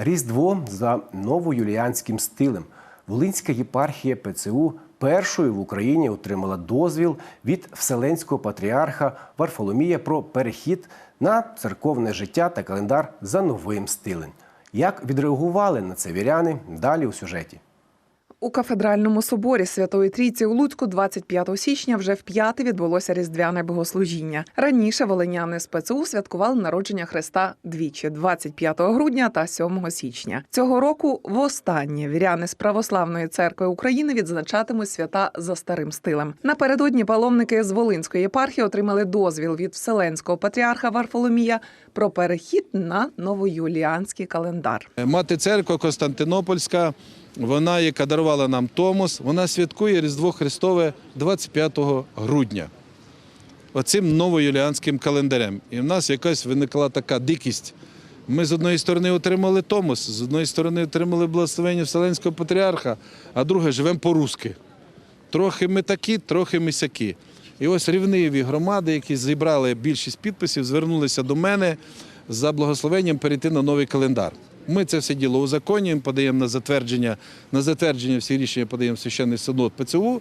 Різдво за новоюліанським стилем. Волинська єпархія ПЦУ першою в Україні отримала дозвіл від Вселенського патріарха Варфоломія про перехід на церковне життя та календар за новим стилем. Як відреагували на це віряни? Далі у сюжеті. У кафедральному соборі Святої Трійці у Луцьку 25 січня вже вп'яте відбулося різдвяне богослужіння. Раніше волиняни ПЦУ святкували народження Христа двічі 25 грудня та 7 січня. Цього року востаннє віряни з Православної церкви України відзначатимуть свята за старим стилем. Напередодні паломники з Волинської єпархії отримали дозвіл від Вселенського патріарха Варфоломія про перехід на новоюліанський календар. Мати церква Константинопольська, вона, яка дарувала нам Томос, вона святкує Різдво Христове 25 грудня. Оцим новоюліанським календарем. І в нас якась виникла така дикість. Ми з одної сторони отримали Томос, з одної сторони отримали благословення Вселенського патріарха, а друге живемо по-русски. Трохи ми такі, трохи ми сякі. І ось рівниві громади, які зібрали більшість підписів, звернулися до мене за благословенням перейти на новий календар. Ми це все діло узаконюємо, подаємо на затвердження, на затвердження всі рішення подаємо священний синод ПЦУ.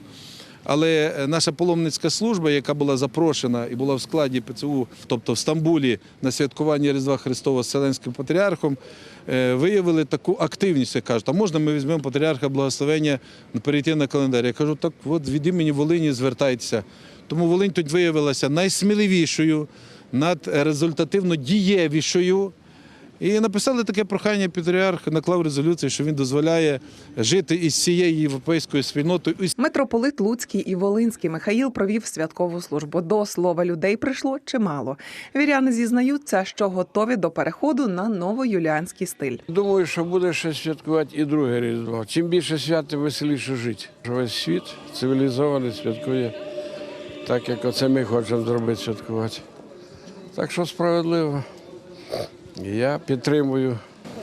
Але е, наша паломницька служба, яка була запрошена і була в складі ПЦУ, тобто в Стамбулі на святкування Різдва Христова з Вселенським патріархом, е, виявили таку активність. Я кажуть, а можна ми візьмемо патріарха благословення перейти на календар? Я кажу, так от від імені Волині звертайтеся. Тому Волинь тут виявилася найсміливішою, надрезультативно дієвішою. І написали таке прохання патріарх, наклав резолюцію, що він дозволяє жити із цією європейською спільнотою. Митрополит Луцький і Волинський Михаїл провів святкову службу. До слова людей прийшло чимало. Віряни зізнаються, що готові до переходу на новоюліанський стиль. Думаю, що буде ще святкувати і друге Різдво. Чим більше свят, тим веселіше жити. Весь світ цивілізований святкує так, як оце ми хочемо зробити святкувати. Так що справедливо. Я підтримую.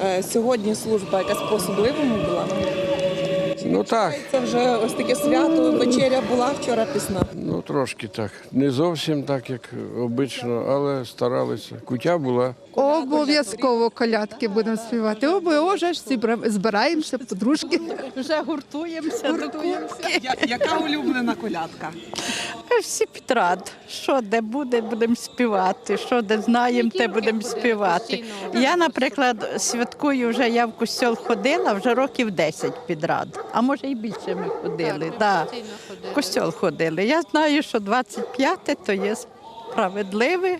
Е, Сьогодні служба якась по особливому була. Ну так, Це вже ось таке свято. Вечеря була вчора пісна. ну трошки так. Не зовсім так, як обично, але старалися. Кутя була. Обов'язково колядки будемо співати. Обов'язково ж збираємося, подружки. Вже гуртуємося, кубки. Яка улюблена колядка? Всі підрад. Що де буде, будемо співати. Що де знаємо, те будемо співати. Я, наприклад, святкую вже я в костьол ходила вже років 10 підряд. А може і більше ми ходили. Да. В костьол ходили. Я знаю, що 25 то є справедливе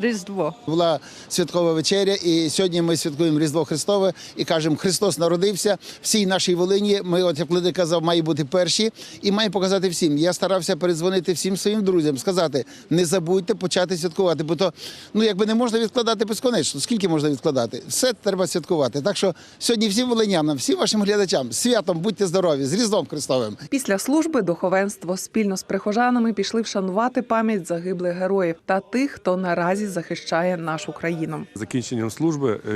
Різдво. Була святкова вечеря, і сьогодні ми святкуємо Різдво Христове і кажемо, Христос народився. Всій нашій Волині. Ми, от як Лиди казав, має бути перші і має показати всім. Я старався передзвонити всім своїм друзям, сказати: не забудьте почати святкувати, бо то ну якби не можна відкладати безконечно. Скільки можна відкладати? Все треба святкувати. Так що сьогодні всім волинянам, всім вашим глядачам, святом будьте здорові, з Різдвом Христовим. Після служби духовенство спільно з прихожанами пішли вшанувати пам'ять загиблих героїв та тих, хто наразі захищає нашу країну. Закінченням служби е,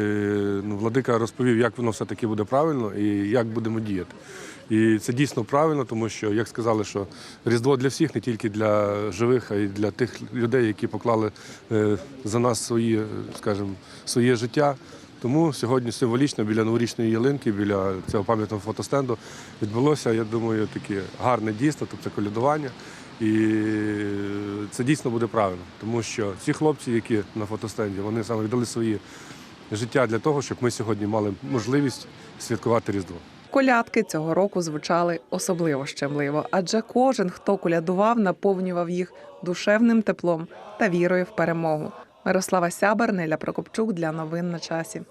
ну, владика розповів, як воно все-таки буде правильно і як будемо діяти. І це дійсно правильно, тому що, як сказали, що Різдво для всіх, не тільки для живих, а й для тих людей, які поклали е, за нас свої, е, скажімо, своє життя. Тому сьогодні символічно біля новорічної ялинки, біля цього пам'ятного фотостенду відбулося, я думаю, таке гарне дійство, тобто колядування. І це дійсно буде правильно, тому що ці хлопці, які на фотостенді, вони саме віддали свої життя для того, щоб ми сьогодні мали можливість святкувати Різдво. Колядки цього року звучали особливо щемливо, адже кожен, хто колядував, наповнював їх душевним теплом та вірою в перемогу. Мирослава Сябер, Неля Прокопчук для новин на часі.